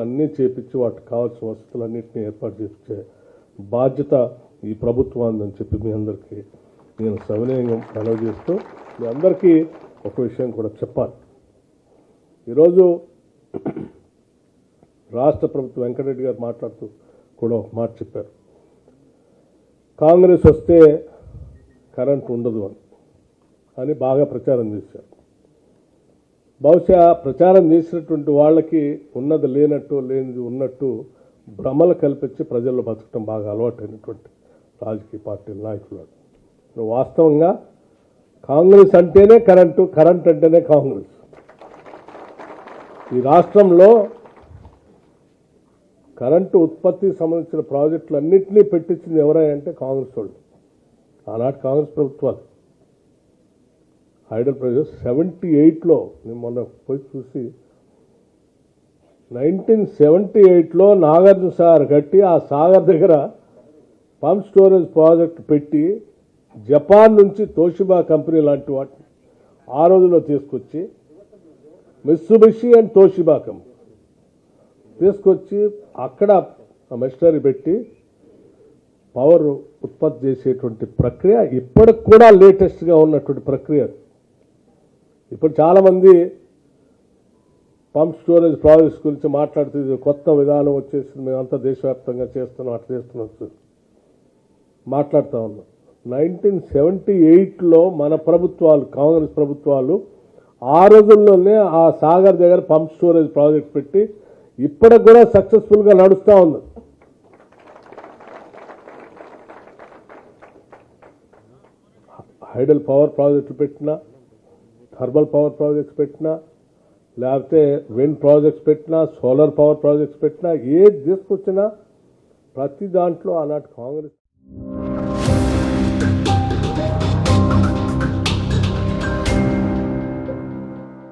ప్రాజెక్టులు అన్నీ చేపించి వాటికి కావాల్సిన వసతులన్నింటినీ ఏర్పాటు చేయించే బాధ్యత ఈ ప్రభుత్వం అని చెప్పి మీ అందరికీ నేను సవినయంగా సెలవు చేస్తూ మీ అందరికీ ఒక విషయం కూడా చెప్పాలి. ఈరోజు రాష్ట్ర ప్రభుత్వం వెంకటరెడ్డి గారు మాట్లాడుతూ కూడా ఒక మాట చెప్పారు. కాంగ్రెస్ వస్తే కరెంట్ ఉండదు అని. అని బాగా ప్రచారం చేశారు. బహుశా ప్రచారం చేసినటువంటి వాళ్ళకి ఉన్నది లేనట్టు లేనిది ఉన్నట్టు భ్రమలు కల్పించి ప్రజల్లో బతకడం బాగా అలవాటైనటువంటి రాజకీయ పార్టీల నాయకులు నువ్వు వాస్తవంగా కాంగ్రెస్ అంటేనే కరెంటు కరెంట్ అంటేనే కాంగ్రెస్. ఈ రాష్ట్రంలో కరెంటు ఉత్పత్తికి సంబంధించిన ప్రాజెక్టులు అన్నింటినీ పెట్టించింది ఎవరాయంటే అంటే కాంగ్రెస్ వాళ్ళు. ఆనాటి కాంగ్రెస్ ప్రభుత్వాలు. హైడల్ ప్రైజెస్ సెవెంటీ ఎయిట్లో నేను మొన్న పోయి చూసి నైన్టీన్ సెవెంటీ ఎయిట్లో నాగార్జున సాగర్ కట్టి ఆ సాగర్ దగ్గర పంప్ స్టోరేజ్ ప్రాజెక్ట్ పెట్టి జపాన్ నుంచి తోషిబా కంపెనీ లాంటి వాటిని ఆ రోజుల్లో తీసుకొచ్చి మిస్సుబిషి అండ్ తోషిబా కంపెనీ తీసుకొచ్చి అక్కడ మెషినరీ పెట్టి పవర్ ఉత్పత్తి చేసేటువంటి ప్రక్రియ ఇప్పటికి కూడా లేటెస్ట్గా ఉన్నటువంటి ప్రక్రియ ఇప్పుడు చాలామంది పంప్ స్టోరేజ్ ప్రాజెక్ట్స్ గురించి మాట్లాడుతుంది కొత్త విధానం వచ్చేసింది మేమంతా దేశవ్యాప్తంగా చేస్తున్నాం అట్లా చేస్తున్నాం మాట్లాడుతూ ఉన్నాం. నైన్టీన్ సెవెంటీ ఎయిట్లో మన ప్రభుత్వాలు కాంగ్రెస్ ప్రభుత్వాలు ఆ రోజుల్లోనే ఆ సాగర్ దగ్గర పంప్ స్టోరేజ్ ప్రాజెక్ట్ పెట్టి ఇప్పటికి కూడా సక్సెస్ఫుల్గా నడుస్తూ ఉంది. హైడల్ పవర్ ప్రాజెక్టులు పెట్టినా థర్మల్ పవర్ ప్రాజెక్ట్స్ పెట్టినా లేకపోతే విండ్ ప్రాజెక్ట్స్ పెట్టినా సోలార్ పవర్ ప్రాజెక్ట్స్ పెట్టినా ఏది తీసుకొచ్చినా ప్రతి దాంట్లో ఆనాటి కాంగ్రెస్